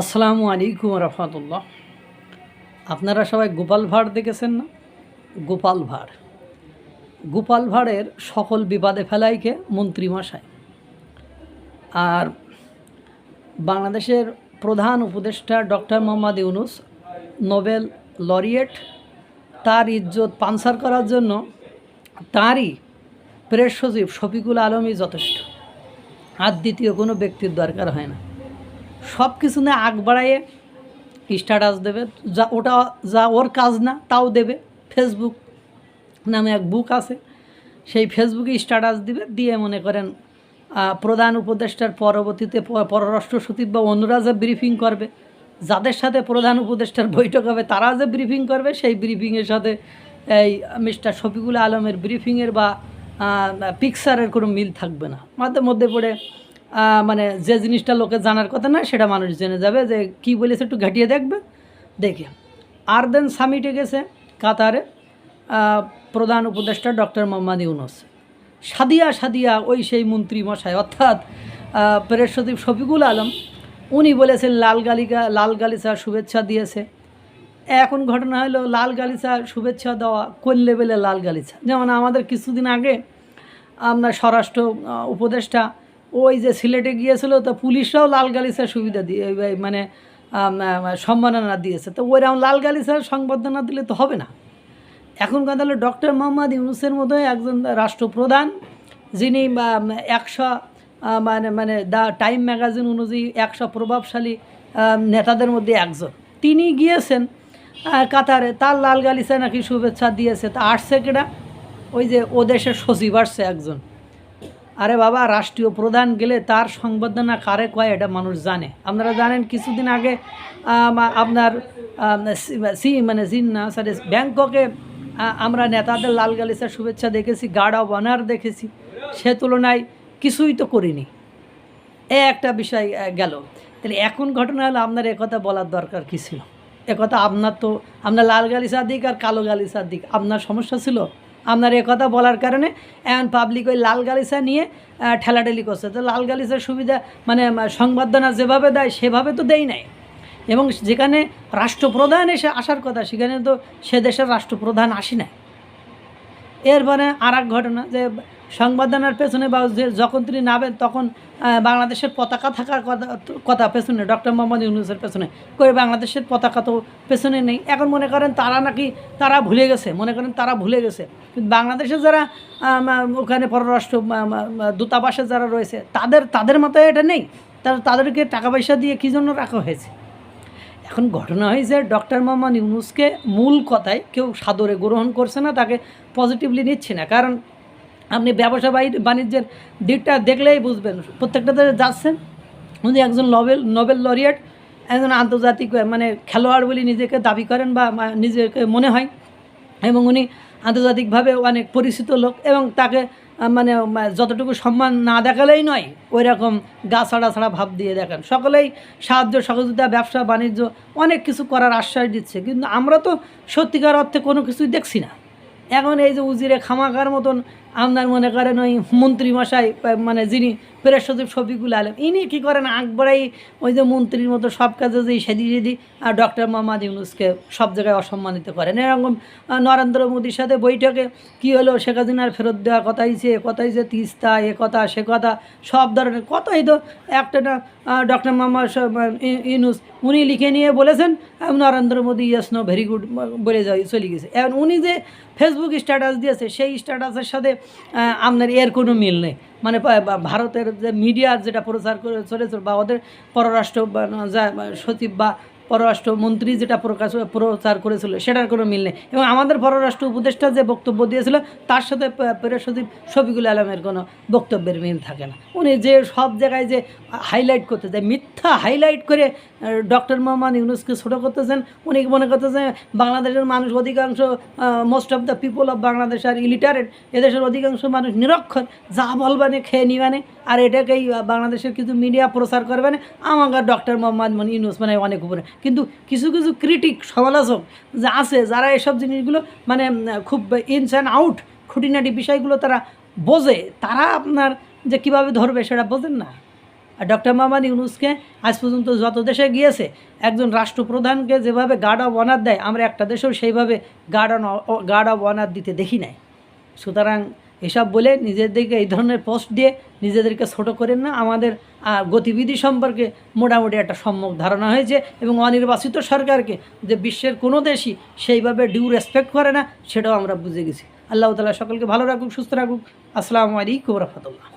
আসসালামু আলাইকুম রহমতুল্লাহ। আপনারা সবাই গোপাল ভাঁড় দেখেছেন না? গোপাল ভাঁড়। গোপাল ভাঁড়ের সকল বিবাদে ফেলাইকে মন্ত্রীমশাই আর বাংলাদেশের প্রধান উপদেষ্টা doctor Mohammad Yunus, Nobel laureate, তার ইজ্জত পানসার করার জন্য তারই প্রেস সচিব শফিকুল আলমই যথেষ্ট। আর দ্বিতীয় কোনো ব্যক্তির দরকার হয় না। সব কিছু না আগ বাড়াইয়ে স্ট্যাটাস দেবে। যা ওটা যা ওর কাজ না, তাও দেবে। ফেসবুক নামে এক বুক আছে। সেই ফেসবুকে স্ট্যাটাস দিবে। দিয়ে মনে করেন প্রধান উপদেষ্টার পরবর্তীতে পররাষ্ট্র সচিব বা অন্যরা যে ব্রিফিং করবে, যাদের সাথে প্রধান উপদেষ্টার বৈঠক হবে তারা যে ব্রিফিং করবে, সেই ব্রিফিংয়ের সাথে এই মিস্টার শফিকুল আলমের ব্রিফিংয়ের বা পিকচারের কোনো মিল থাকবে না। মাঝে মধ্যে পড়ে মানে যে জিনিসটা লোকে জানার কথা না, সেটা মানুষ জেনে যাবে যে কি বলেছে, একটু ঘাটিয়ে দেখবে। দেখে। আর দেন সামিটে গেছে কাতারে প্রধান উপদেষ্টা ডক্টর মোহাম্মদ ইউনুস। সাদিয়া সাদিয়া ওই সেই মন্ত্রী মশাই, অর্থাৎ প্রেস সচিব শফিকুল আলম, উনি বলেছেন লাল গালিকা লাল গালিচা শুভেচ্ছা দিয়েছে। এখন ঘটনা হলো লাল গালিচা, শুভেচ্ছা দেওয়া কোন লেভেলে লাল গালিচা? যেমন আমাদের কিছুদিন আগে আপনার স্বরাষ্ট্র উপদেষ্টা ওই যে সিলেটে গিয়েছিল, তো পুলিশরাও লাল গালিচার সুবিধা দিয়ে মানে সম্মাননা দিয়েছে। তো ওইরকম লাল গালিচার সংবর্ধনা দিলে তো হবে না। এখন কথা হলো ডক্টর মোহাম্মদ ইউনুসের মতো একজন রাষ্ট্রপ্রধান, যিনি একশো মানে মানে দ্য টাইম ম্যাগাজিন অনুযায়ী একশো প্রভাবশালী নেতাদের মধ্যে একজন। তিনি গিয়েছেন কাতারে, তার লাল গালিচা নাকি শুভেচ্ছা দিয়েছে। তা আসছে কেটা ওই যে ও দেশের সচিব আসছে একজন। আরে বাবা, রাষ্ট্রীয় প্রধান গেলে তার সংবর্ধনা কারে কয় এটা মানুষ জানে। আপনারা জানেন কিছুদিন আগে আপনার সি- মানে জিন না সরি ব্যাংককে আমরা নেতাদের লাল গালিচার শুভেচ্ছা দেখেছি গার্ড অফ অনার দেখেছি। সে তুলনায় কিছুই তো করিনি। এ একটা বিষয় গেল। তাহলে এখন ঘটনা হলো আপনার একথা বলার দরকার কী ছিল? একথা আপনার তো, আপনার লাল গালিচার দিক আর কালো গালিচার দিক, আপনার সমস্যা ছিল? আপনার কথা বলার কারণে এখন পাবলিক ওই লাল গালিচা নিয়ে ঠেলাঠেলি করছে। তো লাল গালিচার সুবিধা মানে সংবাদনা যেভাবে দেয়, সেভাবে তো দেই নাই। এবং যেখানে রাষ্ট্রপ্রধান এসে আসার কথা, সেখানে তো সে দেশের রাষ্ট্রপ্রধান আসি না এরপরে আর এক ঘটনা যে সংবর্ধনার পেছনে বা যখন তিনি নামেন, তখন বাংলাদেশের পতাকা থাকার কথা কথা পেছনে, ডক্টর মোহাম্মদ ইউনুসের পেছনে। করে বাংলাদেশের পতাকা তো পেছনে নেই। এখন মনে করেন তারা নাকি, তারা ভুলে গেছে, মনে করেন তারা ভুলে গেছে। কিন্তু বাংলাদেশে যারা ওখানে পররাষ্ট্র দূতাবাসে যারা রয়েছে, তাদের তাদের মাথায় এটা নেই। তারা, তাদেরকে টাকা পয়সা দিয়ে কী জন্য রাখা হয়েছে? এখন ঘটনা হয়েছে ডক্টর মোহাম্মদ ইউনুসকে মূল কথায় কেউ সাদরে গ্রহণ করছে না, তাকে পজিটিভলি নিচ্ছে না। কারণ আপনি ব্যবসা বাণিজ্যের দিকটা দেখলেই বুঝবেন। প্রত্যেকটাতে যাচ্ছেন। উনি একজন নোবেল নোবেল লরিয়েট, একজন আন্তর্জাতিক মানে খেলোয়াড় বলে নিজেকে দাবি করেন বা বা নিজেকে মনে হয়। এবং উনি আন্তর্জাতিকভাবে অনেক পরিচিত লোক এবং তাকে মানে যতটুকু সম্মান না দেখালেই নয় ওই রকম গা ছাড়া ছাড়া ভাব দিয়ে দেখেন। সকলেই সাহায্য, সহযোগিতা, ব্যবসা, বাণিজ্য, অনেক কিছু করার আশ্বাস দিচ্ছে। কিন্তু আমরা তো সত্যিকার অর্থে কোনো কিছুই দেখছি না। এখন এই যে উজিরে খামাকার মতন আপনার মনে করেন ওই মন্ত্রী মশাই মানে যিনি প্রেস সচিব শফিকুল আলম, ইনি কী করেন? আকবরাই ওই যে মন্ত্রীর মতো সব কাজে যে সেদি সেদি আর ডক্টর মোহাম্মদ ইউনুসকে সব জায়গায় অসম্মানিত করেন। এরকম নরেন্দ্র মোদীর সাথে বৈঠকে কি হলো? শেখ হাসিনার ফেরত দেওয়া কথাই যে কথাই যে তিস্তা, এ কথা, সে কথা, সব ধরনের কথাই তো একটা না ডক্টর মোহাম্মদ ইউনুস, উনি লিখে নিয়ে বলেছেন Narendra Modi, yes, no, very good, বলে চলে গেছে। এখন উনি যে ফেসবুক স্ট্যাটাস দিয়েছে, সেই স্ট্যাটাসের সাথে আপনার এর কোনো মিল নেই। মানে ভারতের যে মিডিয়া যেটা প্রচার করে চলেছে বা ওদের পররাষ্ট্র যা, সচিব বা পররাষ্ট্র মন্ত্রী যেটা প্রকাশ, প্রচার করেছিল, সেটার কোনো মিল নেই। এবং আমাদের পররাষ্ট্র উপদেষ্টা যে বক্তব্য দিয়েছিল, তার সাথে প্রেস সচিব শফিকুল আলমের কোনো বক্তব্যের মিল থাকে না। উনি যে সব জায়গায় যে হাইলাইট করতে যায় মিথ্যা হাইলাইট করে ডক্টর মোহাম্মদ ইউনুসকে ছোটো করতেছেন, উনি মনে করতেছেন বাংলাদেশের মানুষ অধিকাংশ most of the people of Bangladesh R illiterate এদেশের অধিকাংশ মানুষ নিরক্ষর, যা বলবানে খেয়ে নিবানে আর এটাকেই বাংলাদেশের কিছু মিডিয়া প্রচার করবেন আমাকে ডক্টর মোহাম্মদ ইউনুস মানে অনেক উপরে। কিন্তু কিছু কিছু ক্রিটিক সমালোচক যা আছে, যারা এসব জিনিসগুলো মানে খুব ইনস অ্যান্ড আউট খুঁটিনাটি বিষয়গুলো তারা বোঝে, তারা আপনার যে কীভাবে ধরবে সেটা বোঝেন না। আর ডক্টর মোহাম্মদ ইউনুসকে আজ পর্যন্ত যত দেশে গিয়েছে, একজন রাষ্ট্রপ্রধানকে যেভাবে গার্ড অফ অনার দেয়, আমরা একটা দেশেও সেইভাবে guard on guard of honour দিতে দেখি নাই। সুতরাং এসব বলে নিজেদেরকে এই ধরনের পোস্ট দিয়ে নিজেদেরকে ছোট করেন না। আমাদের গতিবিধি সম্পর্কে মোটামুটি একটা সম্যক ধারণা হয়েছে এবং অনির্বাচিত সরকারকে যে বিশ্বের কোনো দেশই সেইভাবে ডিউ রেসপেক্ট করে না, সেটাও আমরা বুঝে গেছি। আল্লাহ তালা সকলকে ভালো রাখুক, সুস্থ রাখুক। আসসালামু আলাইকুম রহমতুল্লাহ।